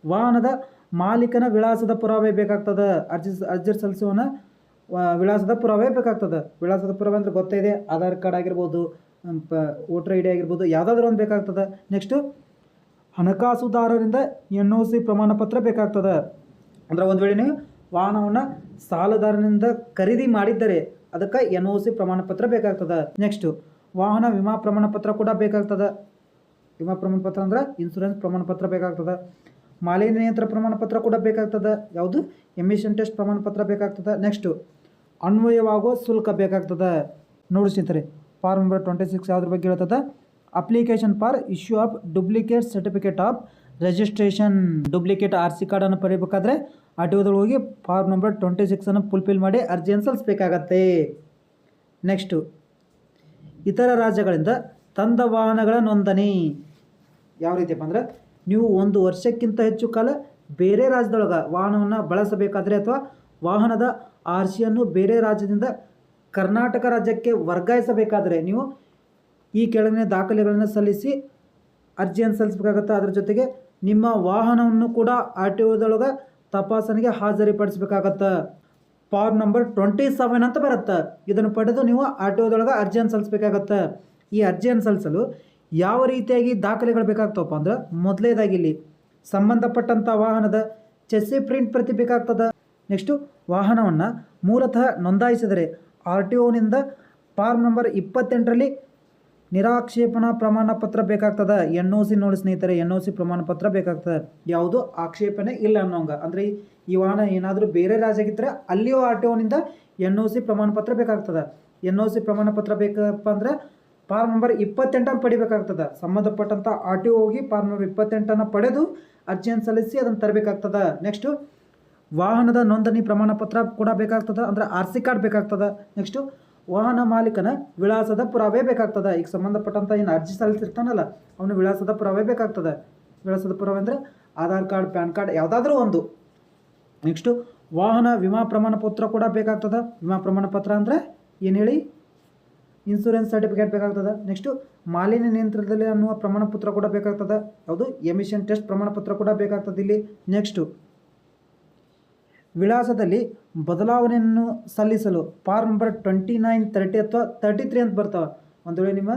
ವಾಹನದ ಮಾಲೀಕನ ವಿಳಾಸದ ಪುರಾವೆ ಬೇಕಾಗ್ತದೆ. ಅರ್ಜಿ ಅರ್ಜಿ ಸಲ್ಲಿಸುವನ ವಿಳಾಸದ ಪುರಾವೆ ಬೇಕಾಗ್ತದೆ. ವಿಳಾಸದ ಪುರಾವೆ ಅಂದ್ರೆ ಗೊತ್ತಿದೆ ಆಧಾರ್ ಕಾರ್ಡ್ ಆಗಿರ್ಬೋದು ವೋಟರ್ ಐ ಡಿ ಆಗಿರ್ಬೋದು, ಯಾವುದಾದ್ರೂ ಒಂದು ಬೇಕಾಗ್ತದೆ. ನೆಕ್ಸ್ಟು, ಹಣಕಾಸುದಾರರಿಂದ ಎನ್ ಒ ಸಿ ಪ್ರಮಾಣ ಪತ್ರ ಬೇಕಾಗ್ತದೆ. ಅಂದ್ರೆ ಒಂದು ವೇಳೆ ನೀವು ವಾಹನವನ್ನು ಸಾಲದಾರನಿಂದ ಖರೀದಿ ಮಾಡಿದ್ದರೆ ಅದಕ್ಕೆ ಎನ್ ಒ ಸಿ ಪ್ರಮಾಣ ಪತ್ರ ಬೇಕಾಗ್ತದೆ. ನೆಕ್ಸ್ಟು, ವಾಹನ ವಿಮಾ ಪ್ರಮಾಣ ಪತ್ರ ಕೂಡ ಬೇಕಾಗ್ತದೆ. ವಿಮಾ ಪ್ರಮಾಣ ಪತ್ರ ಅಂದ್ರೆ ಇನ್ಸೂರೆನ್ಸ್ ಪ್ರಮಾಣ ಪತ್ರ ಬೇಕಾಗ್ತದೆ. ಮಾಲಿನ್ಯ ನಿಯಂತ್ರಣ ಪ್ರಮಾಣ ಪತ್ರ ಕೂಡ ಬೇಕಾಗ್ತದೆ. ಯಾವುದು? ಎಮಿಷನ್ ಟೆಸ್ಟ್ ಪ್ರಮಾಣ ಪತ್ರ ಬೇಕಾಗ್ತದೆ. ನೆಕ್ಸ್ಟು ಅನ್ವಯವಾಗುವ ಶುಲ್ಕ ಬೇಕಾಗ್ತದೆ. ನೋಡಿ ಸ್ನೇಹಿತರೆ ಫಾರ್ಮ್ ನಂಬರ್ ಟ್ವೆಂಟಿ ಸಿಕ್ಸ್ ಯಾವ್ದ್ರ ಬಗ್ಗೆ ಹೇಳ್ತದೆ? Application for issue of duplicate certificate of registration duplicate R C ಕಾರ್ಡನ್ನು ಪಡಿಬೇಕಾದ್ರೆ ಆಟೋದೊಳಗೆ ಹೋಗಿ ಫಾರ್ಮ್ ನಂಬರ್ ಟ್ವೆಂಟಿ ಸಿಕ್ಸನ್ನು ಫುಲ್ಫಿಲ್ ಮಾಡಿ ಅರ್ಜಿಯನ್ನು ಸಲ್ಲಿಸಬೇಕಾಗತ್ತೆ. ನೆಕ್ಸ್ಟು ಇತರ ರಾಜ್ಯಗಳಿಂದ ತಂದ ವಾಹನಗಳ ನೋಂದಣಿ. ಯಾವ ರೀತಿಯಪ್ಪ ಅಂದ್ರೆ, ನೀವು ಒಂದು ವರ್ಷಕ್ಕಿಂತ ಹೆಚ್ಚು ಕಾಲ ಬೇರೆ ರಾಜ್ಯದೊಳಗೆ ವಾಹನವನ್ನು ಬಳಸಬೇಕಾದ್ರೆ ಅಥವಾ ವಾಹನದ ಆರ್ ಸಿಯನ್ನು ಬೇರೆ ರಾಜ್ಯದಿಂದ ಕರ್ನಾಟಕ ರಾಜ್ಯಕ್ಕೆ ವರ್ಗಾಯಿಸಬೇಕಾದರೆ ನೀವು ಈ ಕೆಳಗಿನ ದಾಖಲೆಗಳನ್ನು ಸಲ್ಲಿಸಿ ಅರ್ಜಿಯನ್ನು ಸಲ್ಲಿಸಬೇಕಾಗತ್ತೆ? ಅದರ ಜೊತೆಗೆ ನಿಮ್ಮ ವಾಹನವನ್ನು ಕೂಡ ಆರ್ ಟಿ ಒದೊಳಗೆ ತಪಾಸಣೆಗೆ ಹಾಜರಿಪಡಿಸಬೇಕಾಗತ್ತೆ? ಫಾರ್ಮ್ ನಂಬರ್ ಟ್ವೆಂಟಿ ಸೆವೆನ್ ಅಂತ ಬರುತ್ತೆ. ಇದನ್ನು ಪಡೆದು ನೀವು ಆರ್ ಟಿ ಒದೊಳಗೆ ಅರ್ಜಿಯನ್ನು ಸಲ್ಲಿಸಬೇಕಾಗತ್ತೆ. ಈ ಅರ್ಜಿಯನ್ನು ಸಲ್ಲಿಸಲು ಯಾವ ರೀತಿಯಾಗಿ ದಾಖಲೆಗಳು ಬೇಕಾಗ್ತವಪ್ಪ ಅಂದ್ರೆ ಮೊದಲೇದಾಗಿ ಇಲ್ಲಿ ಸಂಬಂಧಪಟ್ಟಂಥ ವಾಹನದ ಚೆಸ್ಸಿ ಪ್ರಿಂಟ್ ಪ್ರತಿ ಬೇಕಾಗ್ತದೆ? ನೆಕ್ಸ್ಟು ವಾಹನವನ್ನು ಮೂಲತಃ ನೋಂದಾಯಿಸಿದರೆ ಆರ್ ಟಿ ಒನಿಂದ ಫಾರ್ಮ್ ನಂಬರ್ ಇಪ್ಪತ್ತೆಂಟರಲ್ಲಿ ನಿರಾಕ್ಷೇಪಣಾ ಪ್ರಮಾಣ ಪತ್ರ ಬೇಕಾಗ್ತದೆ? ಎನ್ ಒ ಸಿ ನೋಡಿ ಸ್ನೇಹಿತರೆ, ಎನ್ ಒ ಸಿ ಪ್ರಮಾಣ ಪತ್ರ ಬೇಕಾಗ್ತದೆ? ಯಾವುದು? ಆಕ್ಷೇಪಣೆ ಇಲ್ಲ ಅನ್ನೋಂಗ. ಅಂದರೆ ಈ- ವಾಹನ ಏನಾದರೂ ಬೇರೆ ರಾಜ್ಯಕ್ಕಿದ್ರೆ ಅಲ್ಲಿಯೂ ಆರ್ ಟಿ ಒನಿಂದ ಎನ್ ಒ ಸಿ ಪ್ರಮಾಣ ಪತ್ರ ಬೇಕಾಗ್ತದೆ. ಎನ್ ಒ ಸಿ ಪ್ರಮಾಣ ಪತ್ರ ಬೇಕಪ್ಪ ಅಂದರೆ ಫಾರ್ಮ್ ನಂಬರ್ ಇಪ್ಪತ್ತೆಂಟನ್ನು ಪಡಿಬೇಕಾಗ್ತದೆ. ಸಂಬಂಧಪಟ್ಟಂಥ ಆರ್ ಟಿ ಹೋಗಿ ಫಾರ್ಮ್ ನಂಬರ್ ಇಪ್ಪತ್ತೆಂಟನ್ನು ಪಡೆದು ಅರ್ಜಿಯನ್ನು ಸಲ್ಲಿಸಿ ಅದನ್ನು ತರಬೇಕಾಗ್ತದೆ. ನೆಕ್ಸ್ಟು ವಾಹನದ ನೋಂದಣಿ ಪ್ರಮಾಣ ಪತ್ರ ಕೂಡ ಬೇಕಾಗ್ತದೆ, ಅಂದ್ರೆ ಆರ್ ಸಿ ಕಾರ್ಡ್ ಬೇಕಾಗ್ತದೆ. ನೆಕ್ಸ್ಟು ವಾಹನ ಮಾಲೀಕನ ವಿಳಾಸದ ಪುರಾವೆ ಬೇಕಾಗ್ತದೆ. ಈಗ ಸಂಬಂಧಪಟ್ಟಂಥ ಏನು ಅರ್ಜಿ ಸಲ್ಲಿಸಿರ್ತಾನಲ್ಲ, ಅವನು ವಿಳಾಸದ ಪುರಾವೆ ಬೇಕಾಗ್ತದೆ. ವಿಳಾಸದ ಪುರಾವೆ ಅಂದರೆ ಆಧಾರ್ ಕಾರ್ಡ್, ಪ್ಯಾನ್ ಕಾರ್ಡ್ ಯಾವುದಾದ್ರೂ ಒಂದು. ನೆಕ್ಸ್ಟು ವಾಹನ ವಿಮಾ ಪ್ರಮಾಣ ಪತ್ರ ಕೂಡ ಬೇಕಾಗ್ತದೆ. ವಿಮಾ ಪ್ರಮಾಣ ಪತ್ರ ಅಂದರೆ ಏನು ಹೇಳಿ? ಇನ್ಸೂರೆನ್ಸ್ ಸರ್ಟಿಫಿಕೇಟ್ ಬೇಕಾಗ್ತದೆ. ನೆಕ್ಸ್ಟು ಮಾಲಿನ್ಯ ನಿಯಂತ್ರಣದಲ್ಲಿ ಅನ್ನುವ ಪ್ರಮಾಣ ಪತ್ರ ಕೂಡ ಬೇಕಾಗ್ತದೆ. ಯಾವುದು? ಎಮಿಷನ್ ಟೆಸ್ಟ್ ಪ್ರಮಾಣ ಪತ್ರ ಕೂಡ ಬೇಕಾಗ್ತದೆ ಇಲ್ಲಿ. ನೆಕ್ಸ್ಟು ವಿಳಾಸದಲ್ಲಿ ಬದಲಾವಣೆಯನ್ನು ಸಲ್ಲಿಸಲು form number twenty nine thirty ಅಥವಾ ತರ್ಟಿ ತ್ರೀ ಅಂತ ಬರ್ತಾವೆ. ಒಂದು ವೇಳೆ ನಿಮ್ಮ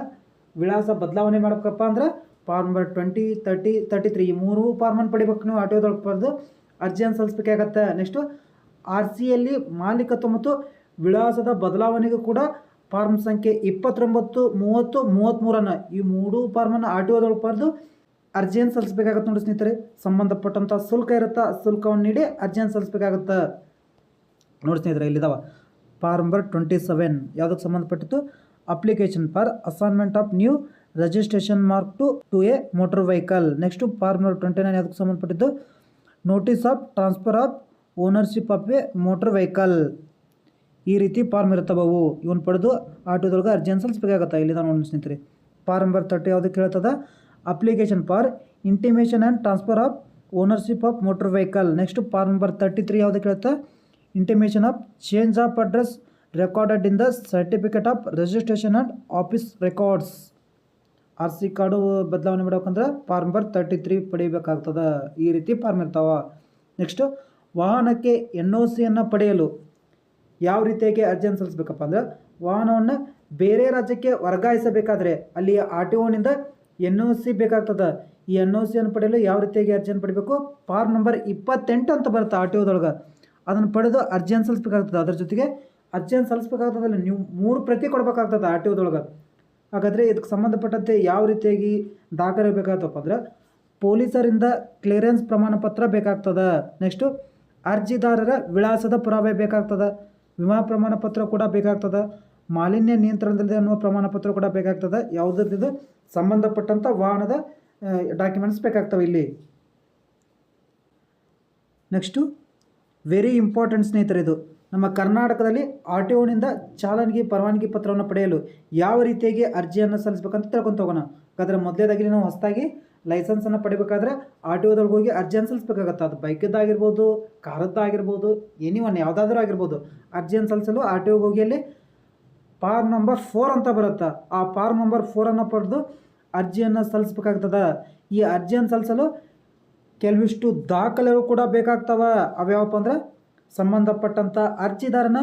ವಿಳಾಸ ಬದಲಾವಣೆ ಮಾಡ್ಬೇಕಪ್ಪ ಅಂದ್ರೆ form number twenty thirty thirty three ಈ ಮೂರು ಫಾರ್ಮನ್ನು ಪಡಿಬೇಕು ನೀವು ಆಟೋದೊಳಗೆ ಬರೆದು ಅರ್ಜಿಯನ್ನು ಸಲ್ಲಿಸಬೇಕಾಗತ್ತೆ. ನೆಕ್ಸ್ಟು ಆರ್ ಸಿಯಲ್ಲಿ ಮಾಲೀಕತ್ವ ಮತ್ತು ವಿಳಾಸದ ಬದಲಾವಣೆಗೂ ಕೂಡ ಫಾರ್ಮ್ ಸಂಖ್ಯೆ ಇಪ್ಪತ್ತೊಂಬತ್ತು, ಮೂವತ್ತು ಮೂವತ್ತ್ಮೂರನ್ನು ಈ ಮೂರು ಫಾರ್ಮನ್ನು ಆರ್ ಟಿ ಒದೊಳಗೆ ಬರೆದು ಅರ್ಜಿಯನ್ನು ಸಲ್ಲಿಸಬೇಕಾಗತ್ತೆ ನೋಡಿ ಸ್ನೇಹಿತರೆ. ಸಂಬಂಧಪಟ್ಟಂಥ ಶುಲ್ಕ ಇರುತ್ತಾ ಶುಲ್ಕವನ್ನು ನೀಡಿ ಅರ್ಜಿಯನ್ನು ಸಲ್ಲಿಸಬೇಕಾಗತ್ತೆ. ನೋಡಿ ಸ್ನೇಹಿತರೆ, ಇಲ್ಲಿದಾವ. ಫಾರ್ಮ್ ನಂಬರ್ ಟ್ವೆಂಟಿ ಸೆವೆನ್ ಯಾವುದಕ್ಕೆ ಸಂಬಂಧಪಟ್ಟಿತ್ತು? Application for assignment of new registration mark to to a motor vehicle next form number twenty nine ಯಾವುದಕ್ಕೆ ಸಂಬಂಧಪಟ್ಟಿದ್ದು notice of transfer of ownership of a motor vehicle ಈ ರೀತಿ ಫಾರ್ಮ್ ಇರ್ತವೆ ಅವು. ಇವನ್ ಪಡೆದು ಆಟೋದೊಳಗೆ ಅರ್ಜಿಯನ್ನು ಸಲ್ಲಿಸಬೇಕಾಗತ್ತೆ? ಇಲ್ಲಿ ನೋಡಿ ಸ್ನೇಹಿತರೆ. ಫಾರ್ಮ್ ನಂಬರ್ ತರ್ಟಿ ಯಾವುದಕ್ಕೆ ಹೇಳ್ತದ? Application for intimation and transfer of ownership of motor vehicle. Next form number thirty three ಯಾವುದು ಕೇಳುತ್ತೆ? Intimation of change of address recorded in the certificate of registration and office records. R C card ಬದಲಾವಣೆ ಮಾಡಬೇಕಂದ್ರೆ form number thirty three ಪಡಿಬೇಕಾಗ್ತದೆ. ಈ ರೀತಿ form ಇರ್ತಾವ. Next ವಾಹನಕ್ಕೆ N O ಸಿಯನ್ನು ಪಡೆಯಲು ಯಾವ ರೀತಿಯಾಗಿ ಅರ್ಜಿಯನ್ನು ಸಲ್ಲಿಸಬೇಕಪ್ಪ ಅಂದ್ರೆ ವಾಹನವನ್ನು ಬೇರೆ ರಾಜ್ಯಕ್ಕೆ ವರ್ಗಾಯಿಸಬೇಕಾದ್ರೆ ಅಲ್ಲಿ ಆರ್ ಟಿ ಒನಿಂದ ಎನ್ ಒ ಸಿ ಬೇಕಾಗ್ತದೆ. ಈ ಎನ್ ಒ ಸಿಯನ್ನು ಪಡೆಯಲು ಯಾವ ರೀತಿಯಾಗಿ ಅರ್ಜಿಯನ್ನು ಪಡಿಬೇಕು? ಫಾರ್ಮ್ ನಂಬರ್ ಇಪ್ಪತ್ತೆಂಟು ಅಂತ ಬರುತ್ತೆ ಆರ್ ಟಿ ಒದೊಳಗೆ. ಅದನ್ನು ಪಡೆದು ಅರ್ಜಿಯನ್ನು ಸಲ್ಲಿಸಬೇಕಾಗ್ತದೆ. ಅದ್ರ ಜೊತೆಗೆ ಅರ್ಜಿಯನ್ನು ಸಲ್ಲಿಸಬೇಕಾಗ್ತದಲ್ಲ ನೀವು ಮೂರು ಪ್ರತಿ ಕೊಡಬೇಕಾಗ್ತದೆ ಆರ್ ಟಿ ಒದೊಳಗೆ. ಹಾಗಾದರೆ ಇದಕ್ಕೆ ಸಂಬಂಧಪಟ್ಟಂತೆ ಯಾವ ರೀತಿಯಾಗಿ ದಾಖಲೆ ಬೇಕಾಗ್ತಪ್ಪ ಅಂದ್ರೆ ಪೊಲೀಸರಿಂದ ಕ್ಲಿಯರೆನ್ಸ್ ಪ್ರಮಾಣ ಪತ್ರ ಬೇಕಾಗ್ತದೆ. ನೆಕ್ಸ್ಟು ಅರ್ಜಿದಾರರ ವಿಳಾಸದ ಪುರಾವೆ ಬೇಕಾಗ್ತದೆ. ವಿಮಾ ಪ್ರಮಾಣ ಪತ್ರ ಕೂಡ ಬೇಕಾಗ್ತದೆ. ಮಾಲಿನ್ಯ ನಿಯಂತ್ರಣದಲ್ಲಿದೆ ಅನ್ನುವ ಪ್ರಮಾಣ ಪತ್ರ ಕೂಡ ಬೇಕಾಗ್ತದೆ. ಯಾವುದ್ರದ್ದು ಸಂಬಂಧಪಟ್ಟಂಥ ವಾಹನದ ಡಾಕ್ಯುಮೆಂಟ್ಸ್ ಬೇಕಾಗ್ತವೆ ಇಲ್ಲಿ. ನೆಕ್ಸ್ಟು ವೆರಿ ಇಂಪಾರ್ಟೆಂಟ್ ಸ್ನೇಹಿತರೆ ಇದು ನಮ್ಮ ಕರ್ನಾಟಕದಲ್ಲಿ ಆರ್ ಟಿ ಒನಿಂದ ಚಾಲನೆಗೆ ಪರವಾನಗಿ ಪತ್ರವನ್ನು ಪಡೆಯಲು ಯಾವ ರೀತಿಯಾಗಿ ಅರ್ಜಿಯನ್ನು ಸಲ್ಲಿಸಬೇಕಂತ ತಿಳ್ಕೊಂತ ಹೋಗೋಣ. ಹಾಗಾದ್ರೆ ಮೊದಲೇದಾಗಿ ನಾವು ಹೊಸದಾಗಿ ಲೈಸೆನ್ಸನ್ನು ಪಡಿಬೇಕಾದ್ರೆ ಆರ್ ಟಿ ಒದೊಳಗೆ ಹೋಗಿ ಅರ್ಜಿಯನ್ನು ಸಲ್ಲಿಸಬೇಕಾಗತ್ತೆ. ಅದು ಬೈಕದ್ದಾಗಿರ್ಬೋದು, ಕಾರದ್ದಾಗಿರ್ಬೋದು ಎನಿ ಒನ್ ಯಾವುದಾದ್ರೂ ಆಗಿರ್ಬೋದು, ಅರ್ಜಿಯನ್ನು ಸಲ್ಲಿಸಲು ಆರ್ ಟಿ ಒಗೆ ಹೋಗಿ ಅಲ್ಲಿ ಫಾರ್ಮ್ ನಂಬರ್ ಫೋರ್ ಅಂತ ಬರುತ್ತೆ? ಆ ಪಾರ್ ನಂಬರ್ ಫೋರನ್ನು ಪಡೆದು ಅರ್ಜಿಯನ್ನು ಸಲ್ಲಿಸ್ಬೇಕಾಗ್ತದೆ. ಈ ಅರ್ಜಿಯನ್ನು ಸಲ್ಲಿಸಲು ಕೆಲವಿಷ್ಟು ದಾಖಲೆಗಳು ಕೂಡ ಬೇಕಾಗ್ತವೆ. ಅವ್ಯಾವಪ್ಪ ಅಂದರೆ ಸಂಬಂಧಪಟ್ಟಂಥ ಅರ್ಜಿದಾರನ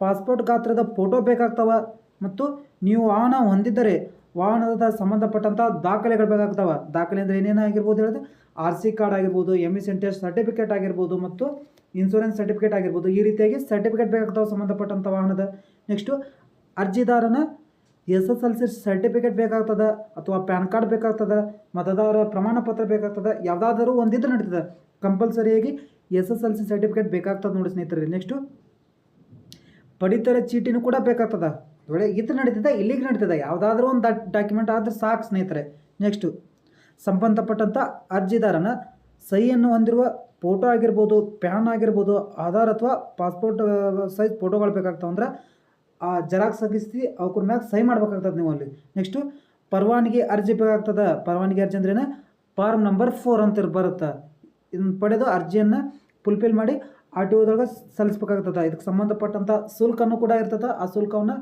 ಪಾಸ್ಪೋರ್ಟ್ ಗಾತ್ರದ ಫೋಟೋ ಬೇಕಾಗ್ತವೆ. ಮತ್ತು ನೀವು ವಾಹನ ಹೊಂದಿದ್ದರೆ ವಾಹನದ ಸಂಬಂಧಪಟ್ಟಂಥ ದಾಖಲೆಗಳು ಬೇಕಾಗ್ತವೆ. ದಾಖಲೆ ಅಂದರೆ ಏನೇನು ಆಗಿರ್ಬೋದು ಹೇಳಿದ್ರೆ ಆರ್ ಸಿ ಕಾರ್ಡ್ ಆಗಿರ್ಬೋದು ಎಂ ಇ ಸೆಂಟೆಸ್ ಸರ್ಟಿಫಿಕೇಟ್ ಆಗಿರ್ಬೋದು ಮತ್ತು ಇನ್ಶೂರೆನ್ಸ್ ಸರ್ಟಿಫಿಕೇಟ್ ಆಗಿರ್ಬೋದು. ಈ ರೀತಿಯಾಗಿ ಸರ್ಟಿಫಿಕೇಟ್ ಬೇಕಾಗ್ತವೆ ಸಂಬಂಧಪಟ್ಟಂಥ ವಾಹನದ. Next ಅರ್ಜಿದಾರನ S S L C certificate ಬೇಕಾಗ್ತದೆ ಅಥವಾ ಪ್ಯಾನ್ ಕಾರ್ಡ್ ಬೇಕಾಗ್ತದೆ, ಮತದಾರರ ಪ್ರಮಾಣ ಪತ್ರ ಬೇಕಾಗ್ತದೆ, ಯಾವುದಾದರೂ ಒಂದಿದ್ರೆ ನಡೀತದೆ. ಕಂಪಲ್ಸರಿಯಾಗಿ S S L C certificate ಬೇಕಾಗ್ತದೆ ನೋಡಿ ಸ್ನೇಹಿತರೆ. ನೆಕ್ಸ್ಟು ಪಡಿತರ ಚೀಟಿನೂ ಕೂಡ ಬೇಕಾಗ್ತದೆ. ಒಳ್ಳೆ ಇದು ನಡೀತದೆ, ಇಲ್ಲಿಗೆ ನಡೀತದೆ. ಯಾವುದಾದ್ರೂ ಒಂದು ಡಾಕ್ಯುಮೆಂಟ್ ಆದರೆ ಸಾಕು ಸ್ನೇಹಿತರೆ. ನೆಕ್ಸ್ಟು ಸಂಬಂಧಪಟ್ಟಂಥ ಅರ್ಜಿದಾರನ ಸಹಿಯನ್ನು ಹೊಂದಿರುವ ಫೋಟೋ ಆಗಿರ್ಬೋದು, ಪ್ಯಾನ್ ಆಗಿರ್ಬೋದು, ಆಧಾರ್ ಅಥವಾ ಪಾಸ್ಪೋರ್ಟ್ ಸೈಜ್ ಫೋಟೋಗಳು ಬೇಕಾಗ್ತವೆ. ಅಂದ್ರೆ ಆ ಜೆರಾಕ್ಸ್ ತೆಗಿಸಿ ಅವ್ರ ಮ್ಯಾಗ ಸಹಿ ಮಾಡ್ಬೇಕಾಗ್ತದೆ ನೀವು ಅಲ್ಲಿ. ನೆಕ್ಸ್ಟು ಪರವಾನಗಿ ಅರ್ಜಿ ಬೇಕಾಗ್ತದೆ. ಪರವಾನಗಿ ಅರ್ಜಿ ಅಂದ್ರೇನು ಫಾರ್ಮ್ ನಂಬರ್ ಫೋರ್ ಅಂತ ಬರುತ್ತೆ. ಇದನ್ನ ಪಡೆದು ಅರ್ಜಿಯನ್ನು ಫುಲ್ಫಿಲ್ ಮಾಡಿ ಆರ್ ಟಿ ಒದೊಳಗೆ ಸಲ್ಲಿಸ್ಬೇಕಾಗ್ತದೆ. ಇದಕ್ಕೆ ಸಂಬಂಧಪಟ್ಟಂಥ ಶುಲ್ಕನೂ ಕೂಡ ಇರ್ತದೆ. ಆ ಶುಲ್ಕವನ್ನು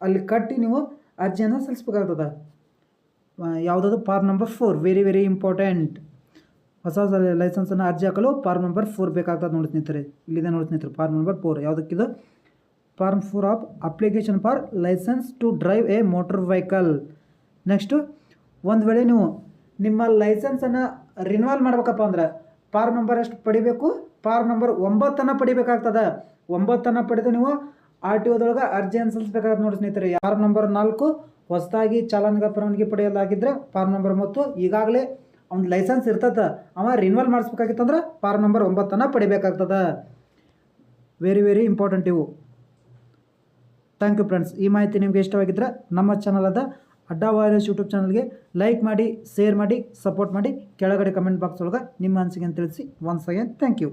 ಅಲ್ಲಿ ಕಟ್ಟಿ ನೀವು ಅರ್ಜಿಯನ್ನು ಸಲ್ಲಿಸ್ಬೇಕಾಗ್ತದೆ. ಯಾವುದಾದ್ರು form number four. Very very important. ಹೊಸ ಲೈಸೆನ್ಸನ್ನು ಅರ್ಜಿ ಹಾಕಲು ಫಾರ್ಮ್ ನಂಬರ್ ಫೋರ್ ಬೇಕಾಗ್ತದೆ ನೋಡಿ ಸ್ನೇಹಿತರೆ. ಇಲ್ಲಿದೆ ನೋಡಿ ಸ್ನೇಹಿತರೆ, form number four. ಯಾವುದಕ್ಕಿದು? Form four of application for licence to drive a motor vehicle next ಒಂದು ವೇಳೆ ನೀವು ನಿಮ್ಮ ಲೈಸೆನ್ಸನ್ನು ರಿನ್ಯೂವಲ್ ಮಾಡ್ಬೇಕಪ್ಪ ಅಂದ್ರೆ ಫಾರ್ಮ್ ನಂಬರ್ ಎಷ್ಟು ಪಡಿಬೇಕು? ಫಾರ್ಮ್ ನಂಬರ್ ಒಂಬತ್ತನ್ನು ಪಡಿಬೇಕಾಗ್ತದೆ. ಒಂಬತ್ತನ್ನು ಪಡೆದು ನೀವು ಆರ್ ಟಿ ಒದೊಳಗೆ ಅರ್ಜಿ ಅನ್ಸಲ್ಸ್ಬೇಕಾದ ನೋಡಿ ಸ್ನೇಹಿತರೆ. ಫಾರ್ಮ್ ನಂಬರ್ ನಾಲ್ಕು, ಹೊಸದಾಗಿ ಚಾಲನೆಗೆ ಪರವಾನಗಿ ಪಡೆಯಲಾಗಿದ್ದರೆ ಫಾರ್ಮ್ ನಂಬರ್ ಮತ್ತು ಈಗಾಗಲೇ ಅವ್ನ ಲೈಸೆನ್ಸ್ ಇರ್ತದೆ. ಅವ ರಿನ್ಯೂವಲ್ ಮಾಡಿಸ್ಬೇಕಾಗಿತ್ತಂದ್ರೆ ಫಾರ್ಮ್ ನಂಬರ್ ಒಂಬತ್ತನ್ನು ಪಡಿಬೇಕಾಗ್ತದೆ. ವೆರಿ ವೆರಿ ಇಂಪಾರ್ಟೆಂಟ್ ಇವು. Thank you friends. ಈ ಮಾಹಿತಿ ನಿಮಗೆ ಇಷ್ಟವಾಗಿದ್ದರೆ ನಮ್ಮ ಚಾನಲಾದ ಅಡ್ಡಾ ವಾಯರಸ್ ಯೂಟ್ಯೂಬ್ ಚಾನಲ್ಗೆ ಲೈಕ್ ಮಾಡಿ ಶೇರ್ ಮಾಡಿ ಸಪೋರ್ಟ್ ಮಾಡಿ, ಕೆಳಗಡೆ ಕಮೆಂಟ್ ಬಾಕ್ಸ್ ಒಳಗೆ ನಿಮ್ಮ ಅನಿಸಿಕೆ ತಿಳಿಸಿ. Once again thank you